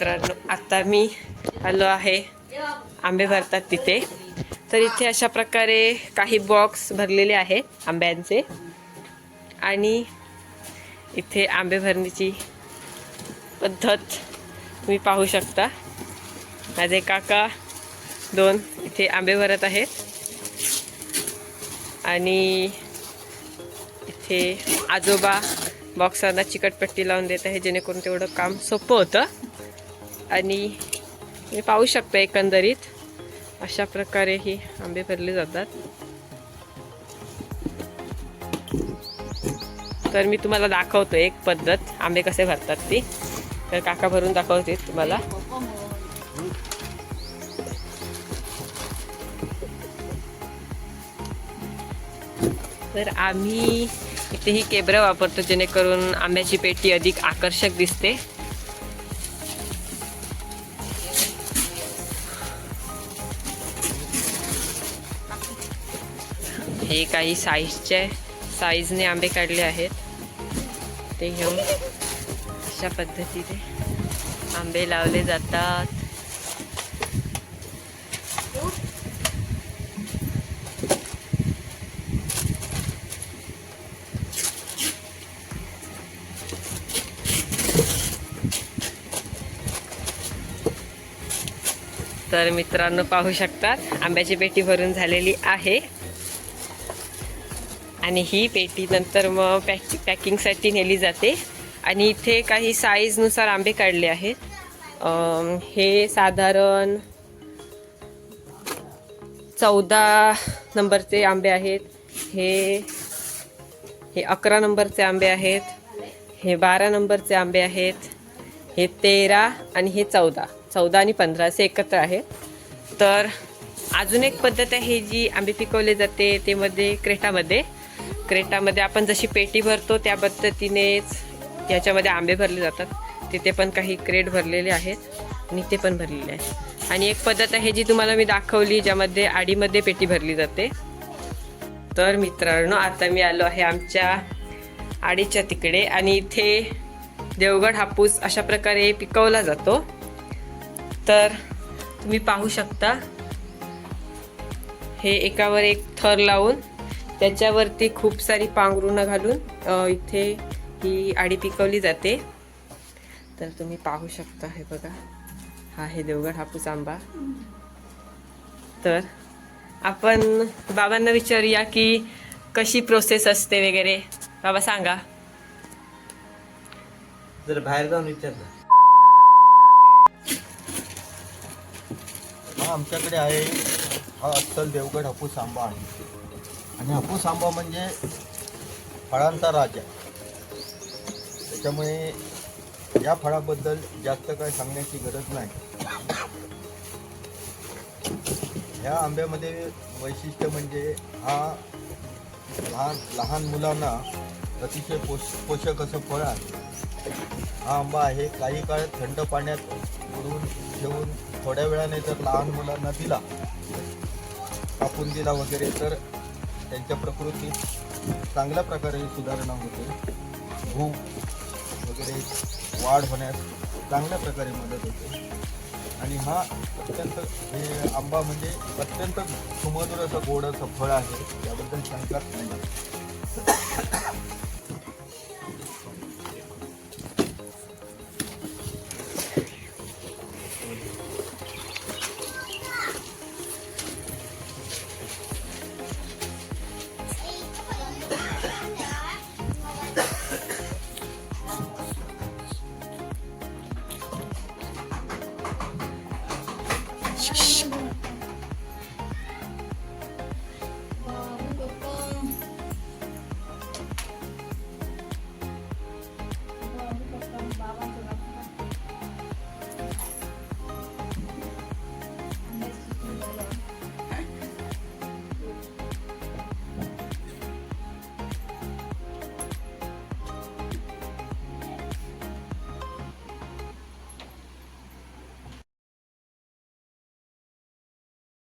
मित्रांनो आता मी आलो आहे आंबे भरतात तिथे. तर इथे अशा प्रकारे काही बॉक्स भरलेले आहे आंब्यांचे. आणि इथे आंबे भरण्याची पद्धत तुम्ही पाहू शकता. माझे काका दोन इथे आंबे भरत आहेत. आणि इथे आजोबा बॉक्सांना चिकटपट्टी लावून देत आहे जेणेकरून तेवढं काम सोपं होतं. आणि तुम्ही पाहू शकता एकंदरीत अशा प्रकारे ही आंबे भरले जातात. तर मी तुम्हाला दाखवतो एक पद्धत आंबे कसे भरतात ती. तर काका भरून दाखवते तुम्हाला. तर आम्ही इथे ही केबरं वापरतो जेणेकरून आंब्याची पेटी अधिक आकर्षक दिसते. हे काही साईजचे साईजने आंबे काढले आहेत. ते घेऊन अशा पद्धतीने आंबे लावले जातात. तर मित्रांनो पाहू शकतात आंब्याची पेटी भरून झालेली आहे. आणि ही पेटी नंतर मग पॅक पॅकिंगसाठी नेली जाते. आणि इथे काही साईजनुसार आंबे काढले आहेत. हे साधारण चौदा नंबरचे आंबे आहेत. हे हे अकरा नंबरचे आंबे आहेत. हे बारा नंबरचे आंबे आहेत. हे तेरा आणि हे चौदा. चौदा आणि पंधरा असे एकत्र आहेत. तर अजून एक पद्धत आहे जी आंबे पिकवले जाते ते मध्ये क्रेटामध्ये. क्रेटामध्ये आपण जशी पेटी भरतो त्या पद्धतीनेच याच्यामध्ये आंबे भरले जातात. तिथे पण काही क्रेट भरलेले आहेत आणि ते पण भरलेले आहेत. आणि एक पद्धत आहे जी तुम्हाला मी दाखवली ज्यामध्ये आडीमध्ये पेटी भरली जाते. तर मित्रांनो आता मी आलो आहे आमच्या आडीच्या तिकडे आणि इथे देवगड हापूस अशा प्रकारे पिकवला जातो. तर तुम्ही पाहू शकता. हे एकावर एक थर लावून त्याच्यावरती खूप सारी पांघरुणं घालून इथे ही आडी पिकवली जाते. तर तुम्ही पाहू शकता हे बघा. हा आहे देवगड हापूस आंबा. तर आपण बाबांना विचारूया की कशी प्रोसेस असते वगैरे. बाबा सांगा. जर बाहेर जाऊन विचारलं आमच्याकडे आहे. हा अस्सल देवगड हापूस आंबा आहे. आणि हापूस आंबा म्हणजे फळांचा राजा. त्याच्यामुळे या फळाबद्दल जास्त काय सांगण्याची गरज नाही. ह्या आंब्यामध्ये वैशिष्ट्य म्हणजे हा लहान लहान मुलांना अतिशय पोष पोषक असं फळ आहे. हा आंबा आहे काही काळ थंड पाण्यात बुडवून ठेवून थोड्या वेळाने जर लहान मुलांना दिला कापून दिला वगैरे तर त्यांच्या प्रकृतीत चांगल्या प्रकारे सुधारणा होते. भूक वगैरे वाढ होण्यास चांगल्या प्रकारे मदत होते. आणि हा अत्यंत हे आंबा म्हणजे अत्यंत सुमधुर असं गोड असं फळ आहे याबद्दल शंकाच नाही. Shh.